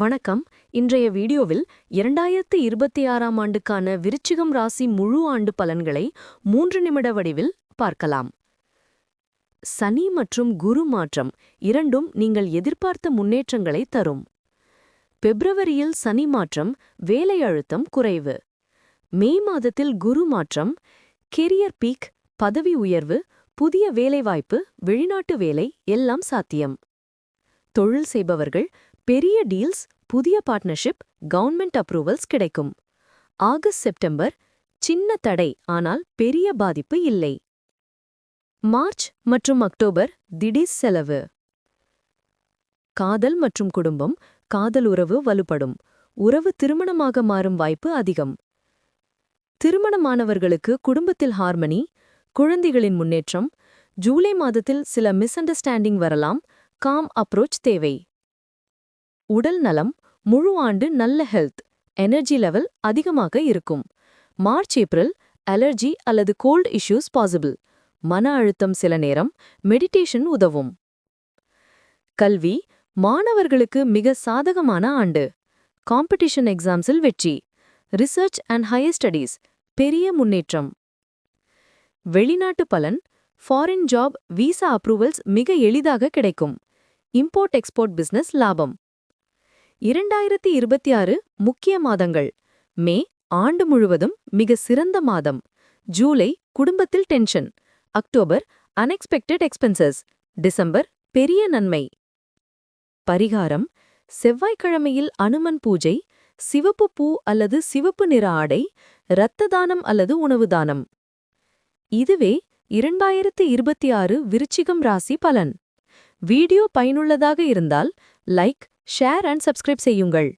வணக்கம். இன்றைய வீடியோவில் இரண்டாயிரத்து இருபத்தி ஆறாம் ஆண்டுக்கான விருச்சிகம் ராசி முழு ஆண்டு பலன்களை மூன்று நிமிட வடிவில் பார்க்கலாம். சனி மற்றும் குரு மாற்றம் இரண்டும் நீங்கள் எதிர்பார்த்த முன்னேற்றங்களை தரும். பிப்ரவரியில் சனி மாற்றம் வேலை அழுத்தம் குறைவு. மே மாதத்தில் குரு மாற்றம் கெரியர் பீக் பதவி உயர்வு புதிய வேலைவாய்ப்பு வெளிநாட்டு வேலை எல்லாம் சாத்தியம். தொழில் செய்பவர்கள் பெரிய டீல்ஸ் புதிய பார்ட்னர்ஷிப் கவர்மெண்ட் அப்ரூவல்ஸ் கிடைக்கும். ஆகஸ்ட் செப்டம்பர் சின்ன தடை ஆனால் பெரிய பாதிப்பு இல்லை. மார்ச் மற்றும் அக்டோபர் திடீர் செலவு. காதல் மற்றும் குடும்பம் காதல் உறவு வலுப்படும். உறவு திருமணமாக மாறும் வாய்ப்பு அதிகம். திருமணமானவர்களுக்கு குடும்பத்தில் ஹார்மனி குழந்தைகளின் முன்னேற்றம். ஜூலை மாதத்தில் சில மிஸ் அண்டர்ஸ்டாண்டிங் வரலாம். காம் அப்ரோச் தேவை. உடல் நலம் முழு ஆண்டு நல்ல ஹெல்த் எனர்ஜி லெவல் அதிகமாக இருக்கும். மார்ச் ஏப்ரல் அலர்ஜி அல்லது கோல்ட் இஷ்யூஸ் பாசிபிள் மன அழுத்தம் சில நேரம் மெடிடேஷன் உதவும். கல்வி மாணவர்களுக்கு மிக சாதகமான ஆண்டு. காம்படிஷன் எக்ஸாம்ஸில் வெற்றி. ரிசர்ச் அண்ட் ஹையர் ஸ்டடீஸ் பெரிய முன்னேற்றம். வெளிநாட்டு பலன் ஃபாரின் ஜாப் விசா அப்ரூவல்ஸ் மிக எளிதாக கிடைக்கும். இம்போர்ட் எக்ஸ்போர்ட் பிசினஸ் லாபம். இரண்டாயிரத்தி இருபத்தி ஆறு முக்கிய மாதங்கள். மே ஆண்டு முழுவதும் மிக சிறந்த மாதம். ஜூலை குடும்பத்தில் tension. October unexpected expenses December பெரிய நன்மை. பரிகாரம். செவ்வாய்க்கிழமையில் அனுமன் பூஜை சிவப்பு பூ அல்லது சிவப்பு நிற ஆடை இரத்த தானம் அல்லது உணவு தானம். இதுவே இரண்டாயிரத்து இருபத்தி ஆறு விருச்சிகம் ராசி பலன். வீடியோ பயனுள்ளதாக இருந்தால் லைக் ஷேர் அண்ட் சப்ஸ்கிரைப் செய்யுங்கள்